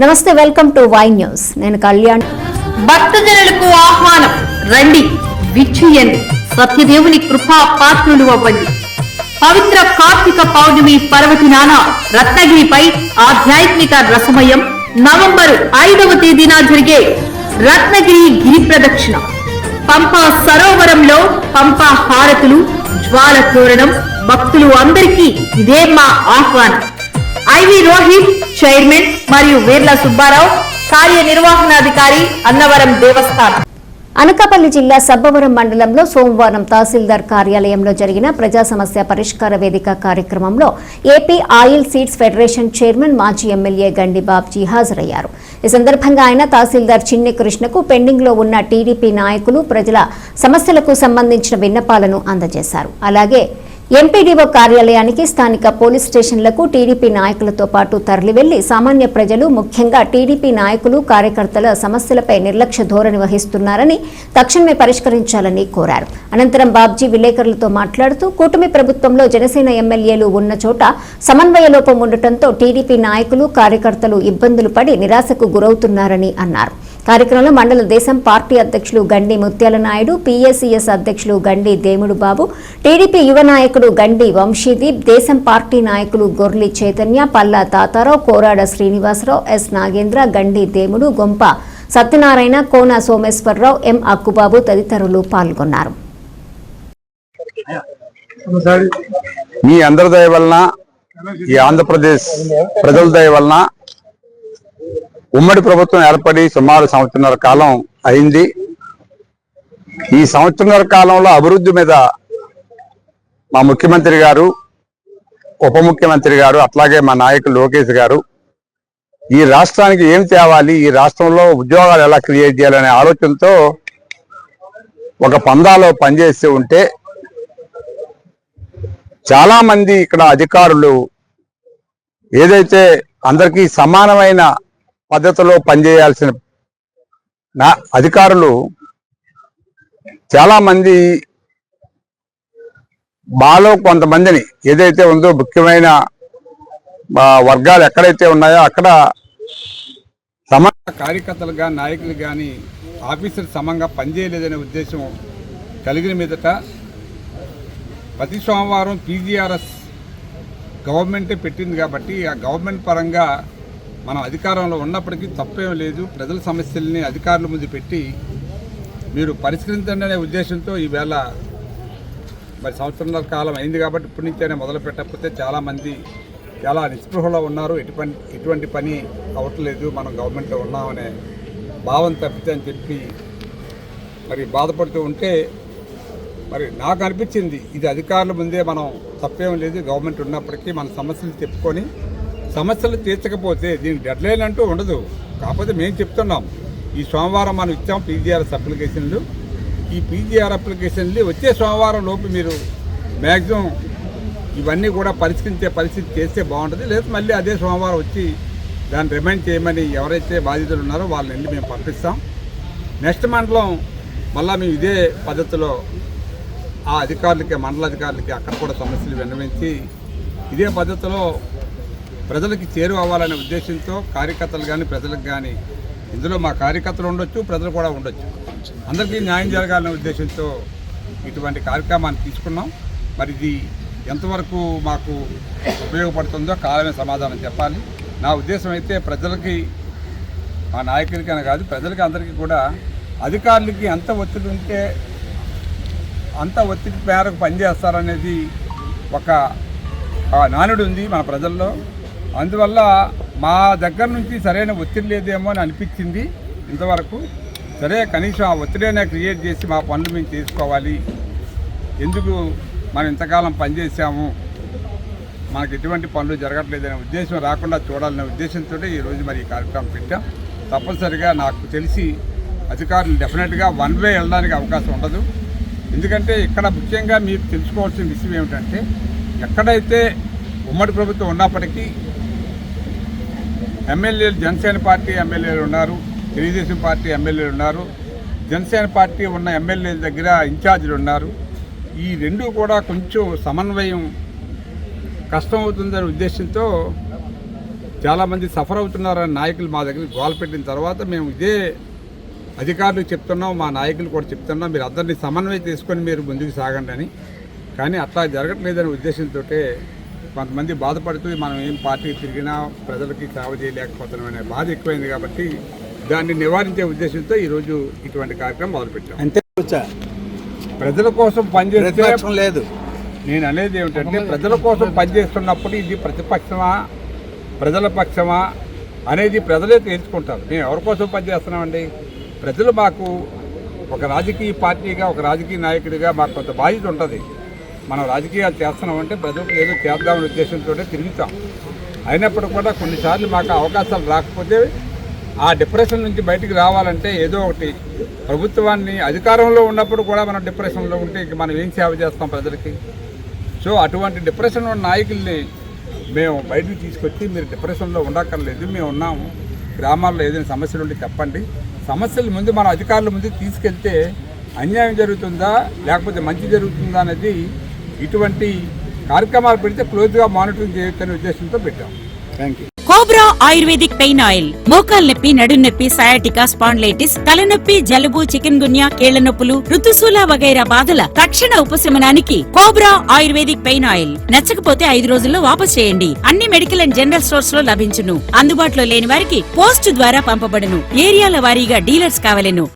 నమస్తే welcome to Y news. నేను కళ్యాణ్. భక్తజనులకు ఆహ్వానం రండి విచ్చుయండి సత్యదేవుని కృపా పాత్రులు అవ్వండి. పవిత్ర కార్తీక పౌర్ణమి పర్వదినాన రత్నగిరిపై ఆధ్యాత్మిక రసమయం నవంబర్ ఐదవ తేదీన జరిగే రత్నగిరి గిరి ప్రదక్షిణ. పంపా సరోవరంలో పంపా హారతులు జ్వాల తోరణం భక్తులు అందరికీ ఇదే మా ఆహ్వానం. ఐవి రోహిత్ చైర్మన్ మరియు వీర్ల సుబ్బారావు కార్యనిర్వహణాధికారి అన్నవరం దేవస్థానం. అనకాపల్లి జిల్లా సబ్బవరం మండలంలో సోమవారం తహసీల్దార్ కార్యాలయంలో జరిగిన ప్రజా సమస్య పరిష్కార వేదిక కార్యక్రమంలో AP oil seeds federation chairman మాజీ ఎమ్మెల్యే గండి బాబ్జీ హాజరయ్యారు. ఈ సందర్భంగా ఆయన తహసీల్దార్ చిన్ని కృష్ణకు పెండింగ్లో ఉన్న టీడీపీ నాయకులు ప్రజల సమస్యలకు సంబంధించిన విన్నపాలను అందజేశారు. అలాగే ఎంపీడీఓ కార్యాలయానికి స్థానిక పోలీస్ స్టేషన్లకు టీడీపీ నాయకులతో పాటు తరలివెళ్ళి సామాన్య ప్రజలు ముఖ్యంగా టీడీపీ నాయకులు కార్యకర్తల సమస్యలపై నిర్లక్ష్య ధోరణి వహిస్తున్నారని తక్షణమే పరిష్కరించాలని కోరారు. అనంతరం బాబ్జీ విలేకరులతో మాట్లాడుతూ కూటమి ప్రభుత్వంలో జనసేన ఎమ్మెల్యేలు ఉన్న చోట సమన్వయ లోపం ఉండటంతో టీడీపీ నాయకులు కార్యకర్తలు ఇబ్బందులు పడి నిరాశకు గురవుతున్నారని అన్నారు. కార్యక్రమంలో మండల దేశం పార్టీ అధ్యక్షులు గండి ముత్యాల నాయుడు పీఎస్సీఎస్ అధ్యక్షులు గండి దేముడు బాబు టీడీపీ యువ నాయకుడు గండి వంశీదీప్ దేశం పార్టీ నాయకులు గొర్లి చైతన్య పల్లా తాతారావు కోరాడ శ్రీనివాసరావు ఎస్ నాగేంద్ర గండి దేముడు గొంప సత్యనారాయణ కోన సోమేశ్వరరావు ఎం అక్కుబాబు తదితరులు పాల్గొన్నారు. మీ అందరి దయ వలన ఈ ఆంధ్రప్రదేశ్ ప్రజల దయ వలన ఉమ్మడి ప్రభుత్వం ఏర్పడి సుమారు సంవత్సరాల కాలం అయింది. ఈ సంవత్సరంన్నర కాలంలో అభివృద్ధి మీద మా ముఖ్యమంత్రి గారు ఉప ముఖ్యమంత్రి గారు అట్లాగే మా నాయకులు లోకేష్ గారు ఈ రాష్ట్రానికి ఏం తేవాలి ఈ రాష్ట్రంలో ఉద్యోగాలు ఎలా క్రియేట్ చేయాలనే ఆలోచనతో ఒక పందాలో పనిచేస్తూ ఉంటే చాలామంది ఇక్కడ అధికారులు ఏదైతే అందరికీ సమానమైన పద్ధతిలో పనిచేయాల్సిన నా అధికారులు చాలామంది బాలో మాలో కొంతమందిని ఏదైతే ఉందో ముఖ్యమైన వర్గాలు ఎక్కడైతే ఉన్నాయో అక్కడ సమ కార్యకర్తలు కానీ నాయకులు కానీ ఆఫీసర్ సమంగా పనిచేయలేదనే ఉద్దేశం కలిగిన మీదట ప్రతి సోమవారం పీజీఆర్ఎస్ గవర్నమెంటే పెట్టింది కాబట్టి ఆ గవర్నమెంట్ పరంగా మనం అధికారంలో ఉన్నప్పటికీ తప్పేం లేదు. ప్రజల సమస్యల్ని అధికారుల ముందు పెట్టి మీరు పరిష్కరించండి అనే ఉద్దేశంతో ఈవేళ మరి సంవత్సరాల కాలం అయింది కాబట్టి ఇప్పటి నుంచైనా మొదలు పెట్టకపోతే చాలామంది చాలా నిస్పృహలో ఉన్నారు. ఎటువంటి ఎటువంటి పని అవ్వట్లేదు మనం గవర్నమెంట్లో ఉన్నామనే భావం తప్పితే అని చెప్పి మరి బాధపడుతూ ఉంటే మరి నాకు అనిపించింది. ఇది అధికారుల ముందే మనం తప్పేం లేదు. గవర్నమెంట్ ఉన్నప్పటికీ మన సమస్యలు చెప్పుకొని సమస్యలు తీర్చకపోతే దీనికి డెడ్ లైన్ అంటూ ఉండదు. కాకపోతే మేము చెప్తున్నాం ఈ సోమవారం మనం ఇచ్చాం పీజీఆర్ఎస్ అప్లికేషన్లు. ఈ పీజీఆర్ అప్లికేషన్లు వచ్చే సోమవారం లోపు మీరు మ్యాక్సిమం ఇవన్నీ కూడా పరిష్కరించే పరిస్థితి చేస్తే బాగుంటుంది. లేదా మళ్ళీ అదే సోమవారం వచ్చి దాన్ని రిమైండ్ చేయమని ఎవరైతే బాధితులు ఉన్నారో వాళ్ళని వెళ్ళి మేము పంపిస్తాం. నెక్స్ట్ మండలం మళ్ళీ మేము ఇదే పద్ధతిలో ఆ అధికారులకి మండల అధికారులకి అక్కడ కూడా సమస్యలు విన్నవించి ఇదే పద్ధతిలో ప్రజలకి చేరువవ్వాలనే ఉద్దేశంతో కార్యకర్తలు కానీ ప్రజలకు కానీ ఇందులో మా కార్యకర్తలు ఉండొచ్చు ప్రజలు కూడా ఉండొచ్చు. అందరికీ న్యాయం జరగాలనే ఉద్దేశంతో ఇటువంటి కార్యక్రమాన్ని తీసుకున్నాం. మరి ఇది ఎంతవరకు మాకు ఉపయోగపడుతుందో కాలమే సమాధానం చెప్పాలి. నా ఉద్దేశం అయితే ప్రజలకి మా నాయకులకి కాదు ప్రజలకి అందరికీ కూడా అధికారులకి ఎంత ఒత్తిడి ఉంటే అంత ఒత్తిడి మేరకు పనిచేస్తారనేది ఒక నానుడు ఉంది మన ప్రజల్లో. అందువల్ల మా దగ్గర నుంచి సరైన ఒత్తిడి లేదేమో అని అనిపించింది ఇంతవరకు. సరే కనీసం ఆ ఒత్తిడైనా క్రియేట్ చేసి మా పనులు మేము చేసుకోవాలి. ఎందుకు మనం ఇంతకాలం పనిచేసాము మనకు ఎటువంటి పనులు జరగట్లేదనే ఉద్దేశం రాకుండా చూడాలనే ఉద్దేశంతో ఈరోజు మరి ఈ కార్యక్రమం పెట్టాం. తప్పనిసరిగా నాకు తెలిసి అధికారులు డెఫినెట్గా వన్ వే వెళ్ళడానికి అవకాశం ఉండదు. ఎందుకంటే ఇక్కడ ముఖ్యంగా మీరు తెలుసుకోవాల్సిన విషయం ఏమిటంటే ఎక్కడైతే ఉమ్మడి ప్రభుత్వం ఉన్నప్పటికీ ఎమ్మెల్యేలు జనసేన పార్టీ ఎమ్మెల్యేలు ఉన్నారు తెలుగుదేశం పార్టీ ఎమ్మెల్యేలు ఉన్నారు. జనసేన పార్టీ ఉన్న ఎమ్మెల్యేల దగ్గర ఇన్ఛార్జీలు ఉన్నారు. ఈ రెండు కూడా కొంచెం సమన్వయం కష్టం అవుతుందనే ఉద్దేశంతో చాలామంది సఫర్ అవుతున్నారని నాయకులు మా దగ్గర గోల పెట్టిన తర్వాత మేము ఇదే అధికారులకు చెప్తున్నాం మా నాయకులు కూడా చెప్తున్నాం మీరు అందరినీ సమన్వయం తీసుకొని మీరు ముందుకు సాగండి అని. కానీ అట్లా జరగట్లేదనే ఉద్దేశంతో కొంతమంది బాధపడుతూ మనం ఏం పార్టీ తిరిగినా ప్రజలకి సేవ చేయలేకపోతున్నాం అనే బాధ ఎక్కువైంది కాబట్టి దాన్ని నివారించే ఉద్దేశంతో ఈరోజు ఇటువంటి కార్యక్రమం మొదలుపెట్టాం. అంతే ప్రజల కోసం ప్రతిపక్షం లేదు. నేను అనేది ఏమిటంటే ప్రజల కోసం పనిచేస్తున్నప్పుడు ఇది ప్రతిపక్షమా ప్రజల పక్షమా అనేది ప్రజలే తేల్చుకుంటారు మేము ఎవరి కోసం పనిచేస్తున్నామండి ప్రజలు మాకు ఒక రాజకీయ పార్టీగా ఒక రాజకీయ నాయకుడిగా మాకు కొంత బాధ్యత ఉంటుంది. మనం రాజకీయాలు చేస్తున్నామంటే ప్రజలకు ఏదో చేద్దామనే ఉద్దేశంతో తిరుగుతాం. అయినప్పుడు కూడా కొన్నిసార్లు మాకు అవకాశాలు రాకపోతే ఆ డిప్రెషన్ నుంచి బయటికి రావాలంటే ఏదో ఒకటి ప్రభుత్వాన్ని అధికారంలో ఉన్నప్పుడు కూడా మనం డిప్రెషన్లో ఉంటే ఇంక మనం ఏం సేవ చేస్తాం ప్రజలకి? సో అటువంటి డిప్రెషన్ ఉన్న నాయకుల్ని మేము బయటకు తీసుకొచ్చి మీరు డిప్రెషన్లో ఉండక్కర్లేదు మేము ఉన్నాము. గ్రామాల్లో ఏదైనా సమస్యలు ఉంటే చెప్పండి. సమస్యల ముందు మన అధికారుల ముందు తీసుకెళ్తే అన్యాయం జరుగుతుందా? లేకపోతే మంచి జరుగుతుందా అనేది ఇటువంటి కార్యక్రమాలు పెడితే క్లోజ్గా మానిటరింగ్ చేయొచ్చనే ఉద్దేశంతో పెట్టాం. Thank you cobra ayurvedic pain oil మోకాల్ నొప్పి నడుం నొప్పి సయాటికా స్పాండ్లైటిస్ తలనొప్పి జలుబు చికెన్ గున్యా కీళ్ళ నొప్పులు ఋతుశూల వగైరా బాధల తక్షణ ఉపశమనానికి కోబ్రా ఆయుర్వేదిక్ పెయిన్ ఆయిల్ నచ్చకపోతే ఐదు రోజుల్లో వాపస్ చేయండి. అన్ని మెడికల్ అండ్ జనరల్ స్టోర్స్లో లభించును. అందుబాటులో లేని వారికి పోస్ట్ ద్వారా పంపబడును. ఏరియాల వారీగా డీలర్స్ కావలెను.